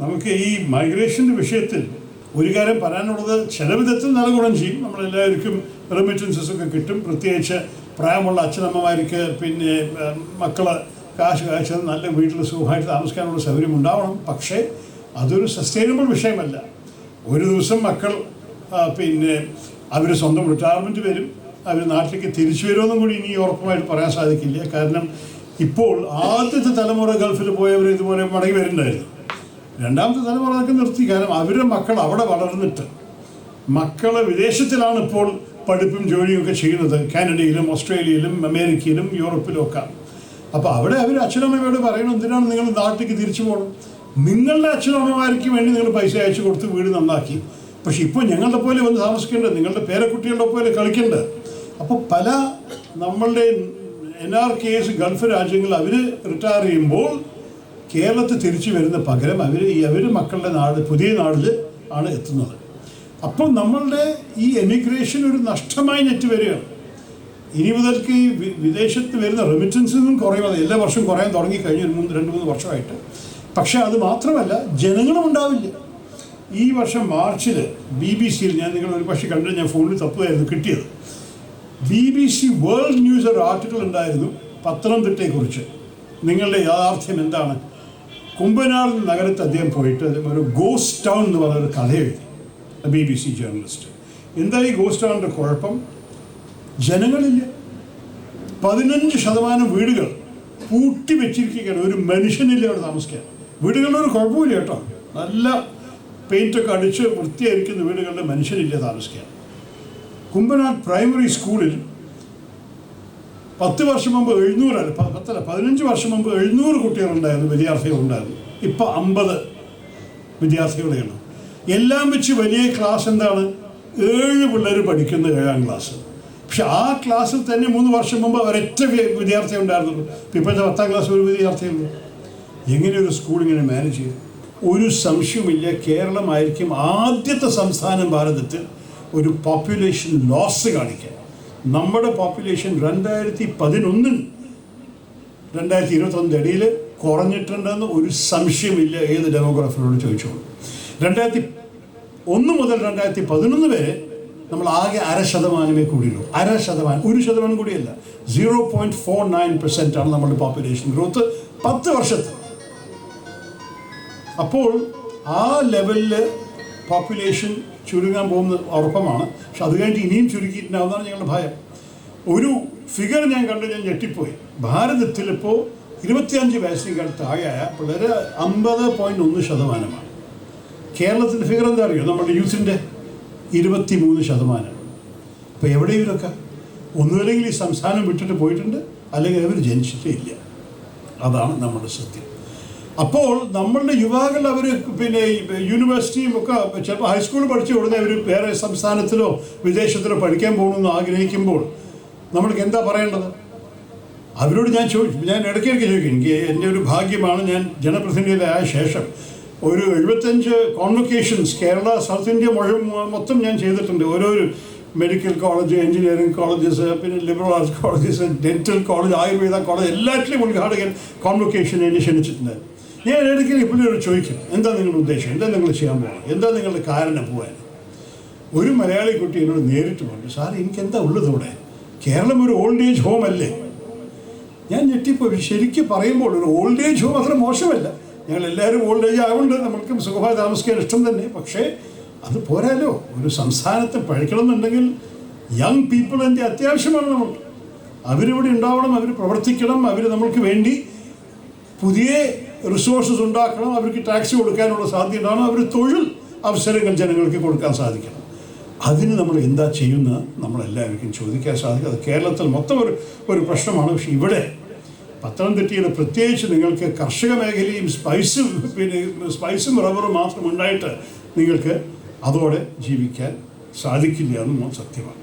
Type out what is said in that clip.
നമുക്ക് ഈ മൈഗ്രേഷന്റെ വിഷയത്തിൽ ഒരു കാര്യം പറയാനുള്ളത് ചില വിധത്തിൽ നല്ല ഗുണം ചെയ്യും. നമ്മളെല്ലാവർക്കും റെമിറ്റൻസസ് ഒക്കെ കിട്ടും. പ്രത്യേകിച്ച് പ്രായമുള്ള അച്ഛനമ്മമാർക്ക് പിന്നെ മക്കൾ കാശ് കാഴ്ചത് നല്ല വീട്ടിൽ സുഖമായിട്ട് താമസിക്കാനുള്ള സൗകര്യം ഉണ്ടാവണം. പക്ഷേ അതൊരു സസ്റ്റൈനബിൾ വിഷയമല്ല. ഒരു ദിവസം മക്കൾ പിന്നെ അവർ സ്വന്തം റിട്ടയർമെന്റ് വരും. അവർ നാട്ടിലേക്ക് തിരിച്ചു വരുമെന്നും കൂടി ഇനി ഉറപ്പുമായിട്ട് പറയാൻ സാധിക്കില്ല. കാരണം ഇപ്പോൾ ആദ്യത്തെ തലമുറ ഗൾഫിൽ പോയവർ ഇതുപോലെ മടങ്ങി വരുന്നുണ്ടായിരുന്നു. രണ്ടാമത്തെ തലമുറ അതൊക്കെ നിർത്തി. കാരണം അവരുടെ മക്കൾ അവിടെ വളർന്നിട്ട് മക്കൾ വിദേശത്തിലാണ് ഇപ്പോൾ പഠിപ്പും ജോലിയും ഒക്കെ ചെയ്യുന്നത്. കാനഡയിലും ഓസ്ട്രേലിയയിലും അമേരിക്കയിലും യൂറോപ്പിലും ഒക്കെ. അപ്പോൾ അവിടെ അവർ അച്ഛനമ്മയോട് പറയണം എന്തിനാണ് നിങ്ങൾ നാട്ടിലേക്ക് തിരിച്ചു പോകണം നിങ്ങളുടെ അച്ഛനമ്മമാർക്ക് വേണ്ടി നിങ്ങൾ പൈസ അയച്ചു കൊടുത്ത് വീട് നന്നാക്കി. പക്ഷെ ഇപ്പോൾ ഞങ്ങളുടെ പോലെ വന്ന് താമസിക്കേണ്ടത് നിങ്ങളുടെ പേരക്കുട്ടികളുടെ പോലെ കളിക്കേണ്ടത് അപ്പോൾ പല നമ്മളുടെ N R K S Gulf രാജ്യങ്ങൾ അവർ റിട്ടയർ ചെയ്യുമ്പോൾ കേരളത്തിൽ തിരിച്ചു വരുന്ന പകരം അവർ അവർ മക്കളുടെ നാട് പുതിയ നാടിൽ ആണ് എത്തുന്നത്. അപ്പോൾ നമ്മളുടെ ഈ എമിഗ്രേഷൻ ഒരു നഷ്ടമായി നെറ്റ് വരികയാണ്. ഇനി മുതൽക്ക് ഈ വിദേശത്ത് വരുന്ന റെമിറ്റൻസിൽ നിന്നും കുറയുന്നത് എല്ലാ വർഷവും കുറയാൻ തുടങ്ങി കഴിഞ്ഞ ഒരു മൂന്ന് രണ്ട് മൂന്ന് വർഷമായിട്ട്. പക്ഷേ അത് മാത്രമല്ല ജനങ്ങളും ഉണ്ടാവില്ല. ഈ വർഷം മാർച്ചിൽ ബി ബി സിയിൽ ഞാൻ നിങ്ങൾ ഒരു പക്ഷേ കണ്ടിട്ട് ഞാൻ ഫോണിൽ തപ്പുമായിരുന്നു കിട്ടിയത്. B B C world news ഒരു ആർട്ടിക്കിൾ ഉണ്ടായിരുന്നു പത്തനംതിട്ടയെക്കുറിച്ച്. നിങ്ങളുടെ യാഥാർത്ഥ്യം എന്താണ്? കുമ്പനാട് നഗരത്ത് അദ്ദേഹം പോയിട്ട് ഒരു ഗോസ്റ്റ് ടൗൺ എന്ന് പറഞ്ഞൊരു കഥ എഴുതി. ബി ബി സി ജേർണലിസ്റ്റ് എന്താ ഈ ഗോസ്റ്റ് ടൗണിന്റെ കുഴപ്പം? ജനങ്ങളില്ല. പതിനഞ്ച് ശതമാനം വീടുകൾ പൂട്ടി വെച്ചിരിക്കുകയാണ്. ഒരു മനുഷ്യനില്ല അവിടെ താമസിക്കാൻ. വീടുകളുടെ ഒരു കുഴപ്പമില്ല കേട്ടോ. നല്ല പെയിന്റൊക്കെ അടിച്ച് വൃത്തിയായിരിക്കുന്ന വീടുകളിൽ മനുഷ്യനില്ല താമസിക്കാൻ. കുമ്പനാട് പ്രൈമറി സ്കൂളിൽ പത്ത് വർഷം മുമ്പ് എഴുന്നൂറല്ല പത്തല്ല പതിനഞ്ച് വർഷം മുമ്പ് എഴുന്നൂറ് കുട്ടികളുണ്ടായിരുന്നു വിദ്യാർത്ഥികളുണ്ടായിരുന്നു ഇപ്പം അമ്പത് വിദ്യാർത്ഥികളെയാണ്. എല്ലാം വെച്ച് വലിയ ക്ലാസ് എന്താണ്? ഏഴ് പിള്ളേർ പഠിക്കുന്ന ഏഴാം ക്ലാസ് പക്ഷെ ആ ക്ലാസ്സിൽ തന്നെ മൂന്ന് വർഷം മുമ്പ് ഒരൊറ്റ വിദ്യാർത്ഥി ഉണ്ടായിരുന്നുള്ളൂ ഇപ്പം ഇപ്പോഴത്തെ പത്താം ക്ലാസ് ഒരു വിദ്യാർത്ഥിയുള്ളൂ എങ്ങനെ ഒരു സ്കൂൾ ഇങ്ങനെ മാനേജ് ചെയ്യും? ഒരു സംശയമില്ല കേരളമായിരിക്കും ആദ്യത്തെ സംസ്ഥാനം ഭാരതത്തിൽ ഒരു പോപ്പുലേഷൻ ലോസ് കാണിക്കാൻ. നമ്മുടെ പോപ്പുലേഷൻ രണ്ടായിരത്തി പതിനൊന്നിൽ രണ്ടായിരത്തി ഇരുപത്തൊന്നിന്റെ ഇടയിൽ കുറഞ്ഞിട്ടുണ്ടെന്ന് ഒരു സംശയമില്ല ഏത് ഡെമോഗ്രാഫറോട് ചോദിച്ചോളൂ. രണ്ടായിരത്തി ഒന്ന് മുതൽ രണ്ടായിരത്തി പതിനൊന്ന് വരെ നമ്മൾ ആകെ അര ശതമാനമേ കൂടിയുള്ളൂ. അര ശതമാനം ഒരു ശതമാനം കൂടിയല്ല. Zero point four nine percent ആണ് നമ്മുടെ പോപ്പുലേഷൻ ഗ്രോത്ത് പത്ത് വർഷത്തിൽ അപ്പോൾ ആ ലെവലിൽ പോപ്പുലേഷൻ ചുരുങ്ങാൻ പോകുന്നത് ഉറപ്പമാണ് പക്ഷെ അത് കഴിഞ്ഞിട്ട് ഇനിയും ചുരുക്കിയിട്ടുണ്ടാവുന്നതാണ് ഞങ്ങളുടെ ഭയം. ഒരു ഫിഗർ ഞാൻ കണ്ട് ഞാൻ ഞെട്ടിപ്പോയി. ഭാരതത്തിലിപ്പോൾ ഇരുപത്തിയഞ്ച് വയസ്സിനേക്കാൾ താഴെയായ പിള്ളേർ അമ്പത് പോയിന്റ് ഒന്ന് ശതമാനമാണ്. കേരളത്തിന്റെ ഫിഗർ എന്താ അറിയോ? നമ്മുടെ യൂത്തിന്റെ ഇരുപത്തി മൂന്ന് ശതമാനം. അപ്പോൾ എവിടെ ഇവരൊക്കെ? ഒന്നുമില്ലെങ്കിൽ ഈ സംസ്ഥാനം വിട്ടിട്ട് പോയിട്ടുണ്ട് അല്ലെങ്കിൽ അവർ ജനിച്ചിട്ടേ ഇല്ല. അതാണ് നമ്മുടെ സത്യം. അപ്പോൾ നമ്മളുടെ യുവാക്കൾ അവർ പിന്നെ യൂണിവേഴ്സിറ്റിയും ഒക്കെ ചിലപ്പോൾ ഹൈസ്കൂൾ പഠിച്ച ഉടനെ അവർ വേറെ സംസ്ഥാനത്തിലോ വിദേശത്തിലോ പഠിക്കാൻ പോകണമെന്ന് ആഗ്രഹിക്കുമ്പോൾ നമ്മൾക്ക് എന്താ പറയേണ്ടത്? അവരോട് ഞാൻ ചോദിച്ചു ഞാൻ ഇടയ്ക്കിടയ്ക്ക് ചോദിക്കും എനിക്ക് എന്റെ ഒരു ഭാഗ്യമാണ് ഞാൻ ജനപ്രതിനിധിയായ ശേഷം ഒരു എഴുപത്തഞ്ച് കോൺവൊക്കേഷൻസ് കേരള സൗത്ത് ഇന്ത്യ മുഴുവൻ മൊത്തം ഞാൻ ചെയ്തിട്ടുണ്ട്. ഓരോ മെഡിക്കൽ കോളേജ് എഞ്ചിനീയറിംഗ് കോളേജസ് പിന്നെ liberal arts colleges dental college Ayurveda college എല്ലാറ്റിലും ഉദ്ഘാടകൻ കോൺവൊക്കേഷൻ എന്നെ ക്ഷണിച്ചിട്ടുണ്ടായിരുന്നു ഞാൻ ഇടയ്ക്ക് ഇപ്പോഴും ചോദിക്കും എന്താ നിങ്ങളുടെ ഉദ്ദേശം? എന്താ നിങ്ങൾ ചെയ്യാൻ പോകുന്നത് എന്താ നിങ്ങളുടെ കാരണം പോകാൻ ഒരു മലയാളി കുട്ടി എന്നോട് നേരിട്ട് പറഞ്ഞു സാർ എനിക്ക് എന്താ ഉള്ളത് ഇവിടെ? കേരളം ഒരു ഓൾഡ് ഏജ് ഹോം അല്ലേ? ഞാൻ ഞെട്ടിപ്പോയി. ശരിക്കും പറയുമ്പോൾ ഒരു ഓൾഡ് ഏജ് ഹോം അത്ര മോശമല്ല. ഞങ്ങൾ എല്ലാവരും ഓൾഡ് ഏജ് ആവുന്നുണ്ട് നമ്മൾക്കും സുഖമായി താമസിക്കാൻ ഇഷ്ടം തന്നെ. പക്ഷേ അത് പോരാലോ? ഒരു സംസ്ഥാനത്തെ പഴിക്കണം എന്നുണ്ടെങ്കിൽ യങ് പീപ്പിൾ എന്റെ അത്യാവശ്യമാണ് നമുക്ക്. അവരിവിടെ ഉണ്ടാവണം അവർ പ്രവർത്തിക്കണം അവർ നമ്മൾക്ക് വേണ്ടി പുതിയ റിസോഴ്സസ് ഉണ്ടാക്കണം അവർക്ക് ടാക്സ് കൊടുക്കാനുള്ള സാധ്യത ഉണ്ടാകണം അവർ തൊഴിൽ അവസരങ്ങൾ ജനങ്ങൾക്ക് കൊടുക്കാൻ സാധിക്കണം. അതിന് നമ്മൾ എന്താ ചെയ്യുന്ന നമ്മളെല്ലാവർക്കും ചോദിക്കാൻ സാധിക്കും. അത് കേരളത്തിൽ മൊത്തം ഒരു ഒരു പ്രശ്നമാണ്. പക്ഷെ ഇവിടെ പത്തനംതിട്ടയിൽ പ്രത്യേകിച്ച് നിങ്ങൾക്ക് കർഷക മേഖലയും സ്പൈസും പിന്നെ സ്പൈസും റബ്ബറും മാത്രം ഉണ്ടായിട്ട് നിങ്ങൾക്ക് അതോടെ ജീവിക്കാൻ സാധിക്കില്ല എന്നും സത്യമാണ്.